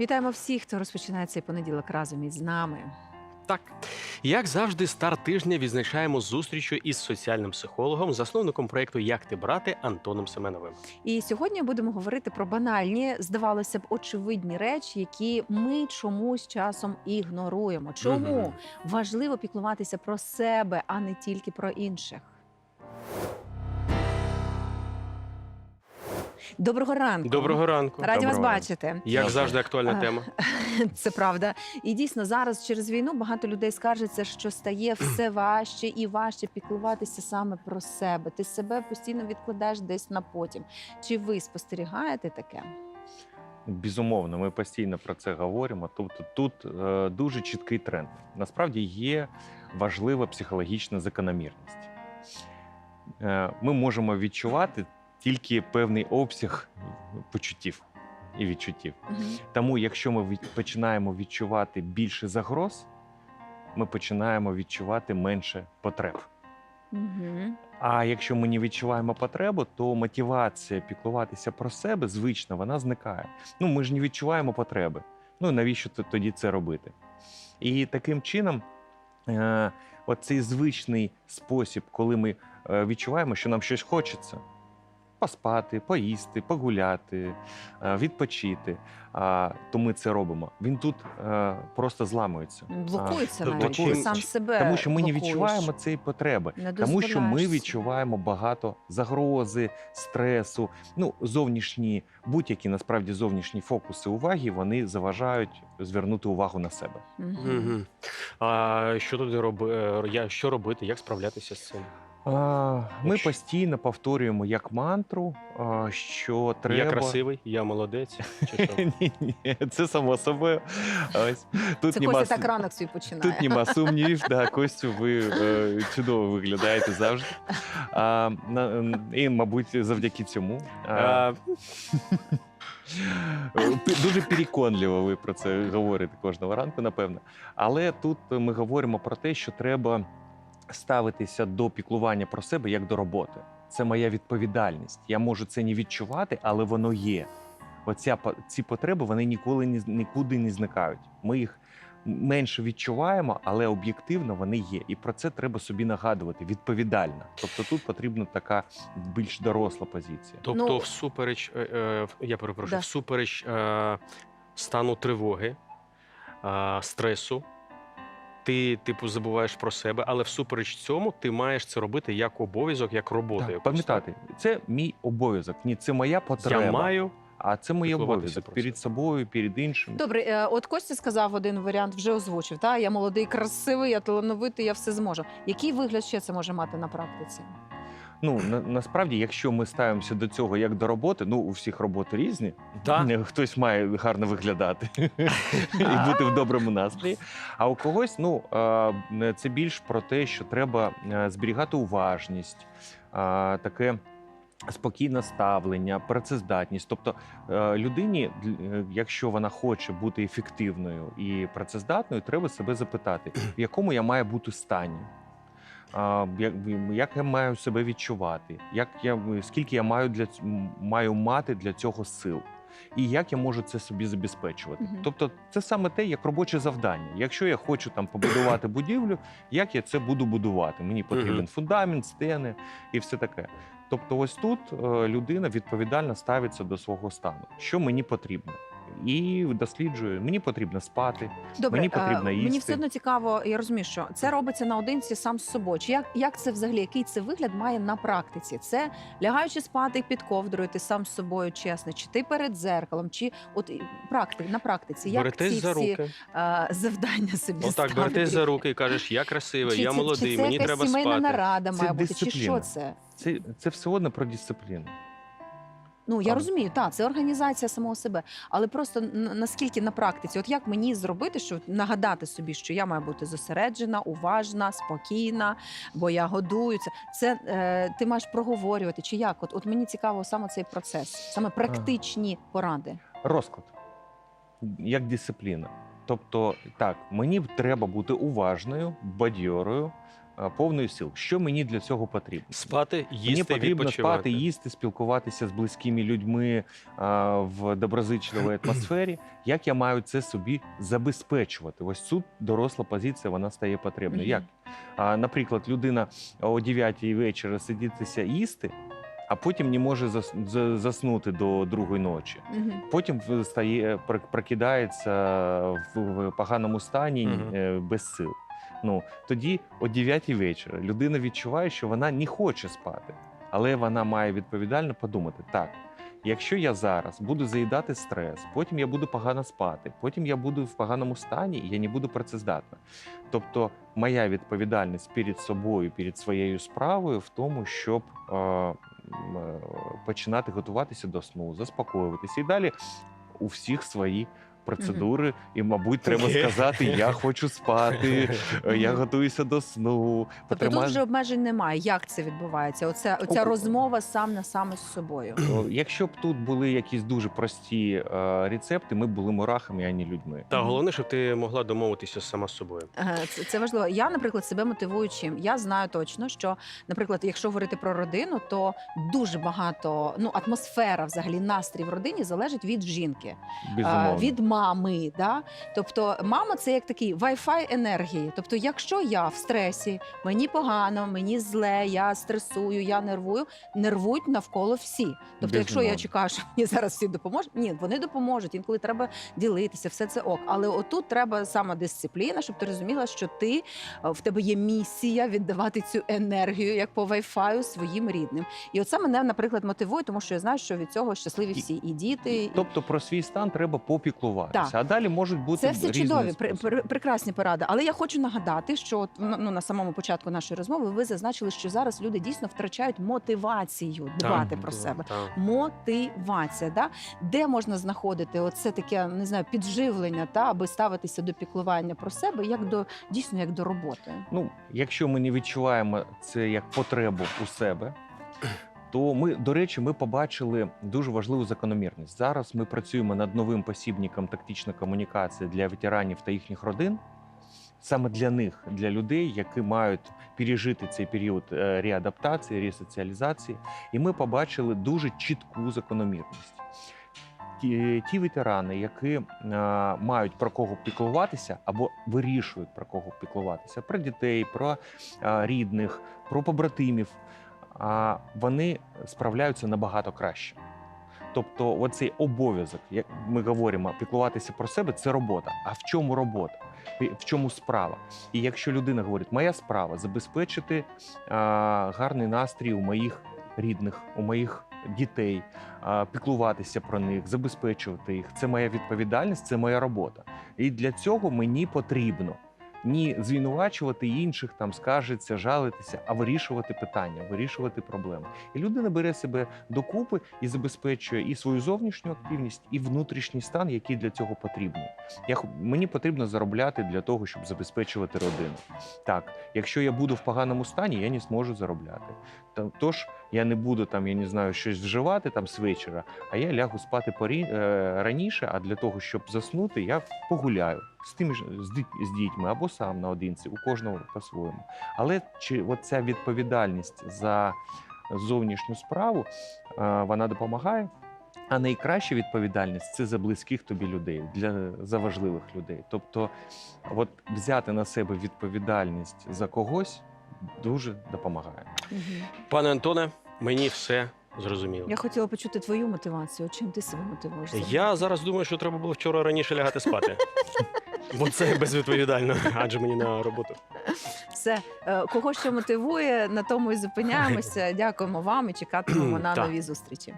Вітаємо всіх, хто розпочинає цей понеділок разом із нами. Так, як завжди, старт тижня відзначаємо зустрічю із соціальним психологом, засновником проєкту Як ти брати Антоном Семеновим. І сьогодні будемо говорити про банальні, здавалося б, очевидні речі, які ми чомусь часом ігноруємо. Чому Мгм. важливо піклуватися про себе, а не тільки про інших? Доброго ранку. Доброго ранку. Раді вас Доброго. бачити. Як завжди, актуальна А, тема. Це правда. І дійсно зараз через війну багато людей скаржаться, що стає все важче і важче піклуватися саме про себе. Ти себе постійно відкладаєш десь на потім. Чи ви спостерігаєте таке? Безумовно, ми постійно про це говоримо. Тобто тут е, дуже чіткий тренд. Насправді є важлива психологічна закономірність. Е, ми можемо відчувати тільки певний обсяг почуттів і відчуттів. Тому, якщо ми від- починаємо відчувати більше загроз, ми починаємо відчувати менше потреб. Угу. А якщо ми не відчуваємо потребу, то мотивація піклуватися про себе звично вона зникає. Ну ми ж не відчуваємо потреби. Ну навіщо тоді це робити? І таким чином, е, оцей звичний спосіб, коли ми е, відчуваємо, що нам щось хочеться. Поспати, поїсти, погуляти, е, відпочити. То ми це робимо. Він тут е, просто зламується. Блокується навіть ти сам себе. Тому що ми не блокуєш. відчуваємо цієї потреби. Тому що ми відчуваємо багато загрози, стресу. Ну, зовнішні, будь-які насправді зовнішні фокуси уваги вони заважають звернути увагу на себе. Угу. А що тут роби... е, я, що робити, як справлятися з цим? Ми постійно повторюємо як мантру, що треба. Я красивий, я молодець. Чи що? Ні, ні, це само собою. Ось тут Це Костя так ранок свій починає. Тут нема сумнівів, да, Костю, ви е, чудово виглядаєте завжди. А, на, і, мабуть, завдяки цьому. А, А, Дуже переконливо ви про це говорите кожного ранку, напевно. Але тут ми говоримо про те, що треба ставитися до піклування про себе як до роботи. Це моя відповідальність. Я можу це не відчувати, але воно є. Оця по- ці потреби вони ніколи ні, нікуди не зникають. Ми їх менше відчуваємо, але об'єктивно вони є. І про це треба собі нагадувати відповідально. Тобто тут потрібна така більш доросла позиція. тобто, Ну- всупереч, е, е, я перепрошую, Да. всупереч е, стану тривоги, е, стресу. Ти, типу, забуваєш про себе, але всупереч цьому ти маєш це робити як обов'язок, як роботу. Так, якусь, пам'ятати, це мій обов'язок. Ні, це моя потреба. Я маю А це моє обов'язок перед собою, перед іншими. Добре, е, от Костя сказав один варіант, вже озвучив. Та я молодий, красивий, я талановитий, я все зможу. Який вигляд ще це може мати на практиці? Ну на, насправді, якщо ми ставимося до цього як до роботи, ну у всіх роботи різні. да, Не, Хтось має гарно виглядати і бути в доброму настрої. А у когось, ну це більш про те, що треба е, зберігати уважність, таке. Спокійне ставлення, працездатність. Тобто е, людині, е, якщо вона хоче бути ефективною і працездатною, треба себе запитати, в якому я маю бути стані. Як, як я маю себе відчувати, як я, скільки я маю, для, маю мати для цього сил, і як я можу це собі забезпечувати. Мгм. Тобто, це саме те, як робоче завдання. Якщо я хочу там побудувати будівлю, як я це буду будувати? Мені потрібен Мгм. фундамент, стени і все таке. Тобто, ось тут е, людина відповідально ставиться до свого стану, що мені потрібно. І досліджує, мені потрібно спати. Добре, Мені е, потрібно мені все одно цікаво, я розумію, що це робиться наодинці сам з собою. Чи як, як це взагалі, який це вигляд має на практиці? Це лягаючи спати під ковдрою, ти сам з собою чесний, чи ти перед зеркалом, чи от і практик на практиці, як беретесь ці за всі руки. е, завдання собі Отак, ставити? беретесь за руки і кажеш, я красивий, Чи я це- молодий, чи це мені якась треба сімейна спати. нарада Це має бути, чи що це? Це, це все одно про дисципліну. Ну я розумію, так, це організація самого себе. Але просто наскільки на практиці, от як мені зробити, щоб нагадати собі, що я маю бути зосереджена, уважна, спокійна, бо я годую це. Це е, ти маєш проговорювати, чи як? От, от мені цікаво саме цей процес, саме практичні поради. Розклад як дисципліна. Тобто, так, мені треба бути уважною, бадьорою, е, повною сил. Що мені для цього потрібно? Спати, Мені їсти, потрібно відпочивати. спати, їсти, спілкуватися з близькими людьми а, в доброзичливій атмосфері. Як я маю це собі забезпечувати? Ось тут доросла позиція вона стає потрібною. Як, а, наприклад, людина о 9 вечора сидітися їсти, а потім не може зас- заснути до другої ночі. Мгм. Потім стає прокидається в, поганому стані е, без сил. Ну тоді о 9 вечора людина відчуває, що вона не хоче спати, але вона має відповідально подумати: так, якщо я зараз буду заїдати стрес, потім я буду погано спати, потім я буду в поганому стані, і я не буду працездатна. Тобто, моя відповідальність перед собою, перед своєю справою в тому, щоб е, е, починати готуватися до сну, заспокоюватися і далі у всіх свої. Процедури, і, мабуть, треба сказати: я хочу спати, е, я готуюся до сну. Тобто тут вже обмежень немає. Як це відбувається? Оця, оця розмова сам на саме з собою. Якщо б тут були якісь дуже прості е, рецепти, ми б були мурахами, а не людьми. Та головне, щоб ти могла домовитися сама з собою. Е, Це, це важливо. Я, наприклад, себе мотивую чим. Я знаю точно, що, наприклад, якщо говорити про родину, то дуже багато ну атмосфера, взагалі настрій в родині залежить від жінки, а, Безумовно. від мами. Да? Тобто, мама це як такий Wi-Fi енергії. Тобто, якщо я в стресі, мені погано, мені зле, я стресую, я нервую, нервують навколо всі. Тобто, якщо я чекаю, що мені зараз всі допоможуть, ні, вони допоможуть. Інколи треба ділитися, все це ок. Але отут треба самодисципліна, щоб ти розуміла, що ти е, в тебе є місія віддавати цю енергію як по вайфаю своїм рідним. І оце мене, наприклад, мотивує, тому що я знаю, що від цього щасливі всі і діти. Тобто про свій стан треба попіклуватися, Так. а далі можуть бути Це все різні чудові, пр- способи. пр- прекрасні поради. Але я хочу нагадати, що ну, ну, на самому початку нашої розмови ви зазначили, що зараз люди дійсно втрачають мотивацію дбати про себе. Так. Мотивація, да? де можна знаходити оце таке, не знаю, підживлення, та аби ставитися до піклування про себе, як до дійсно як до роботи. Ну, якщо ми не відчуваємо це як потребу у себе, то ми, до речі, ми побачили дуже важливу закономірність. Зараз ми працюємо над новим посібником тактична комунікація для ветеранів та їхніх родин. Саме для них, для людей, які мають пережити цей період е, реадаптації, ресоціалізації, і ми побачили дуже чітку закономірність. Ті, ті ветерани, які е, мають про кого піклуватися або вирішують про кого піклуватися, про дітей, про е, рідних, про побратимів, а вони справляються набагато краще. Тобто, оцей обов'язок, як ми говоримо, піклуватися про себе це робота. А в чому робота? В чому справа? І якщо людина говорить, моя справа забезпечити а, гарний настрій у моїх рідних, у моїх дітей, а, піклуватися про них, забезпечувати їх. Це моя відповідальність, це моя робота. І для цього мені потрібно ні звинувачувати інших, там скаржитися, жалитися, а вирішувати питання, вирішувати проблеми. І людина бере себе докупи і забезпечує і свою зовнішню активність, і внутрішній стан, який для цього потрібний. Я мені потрібно заробляти для того, щоб забезпечувати родину. Так, якщо я буду в поганому стані, я не зможу заробляти. Тож я не буду там, я не знаю, щось вживати там з вечора, а я лягу спати порі... е, раніше. А для того, щоб заснути, я погуляю з тими ж з, дітьми або сам наодинці, у кожного по-своєму. Але чи оця відповідальність за зовнішню справу е, вона допомагає? А найкраща відповідальність це за близьких тобі людей, для за важливих людей. Тобто, от взяти на себе відповідальність за когось дуже допомагає. Пане Антоне, мені все зрозуміло. Я хотіла почути твою мотивацію. Чим ти себе мотивуєш? Я зараз думаю, що треба було вчора раніше лягати спати. Бо це безвідповідально, адже мені на роботу. Все, Е, кого що мотивує, на тому і зупиняємося. Дякуємо вам і чекатимемо на Так. нові зустрічі.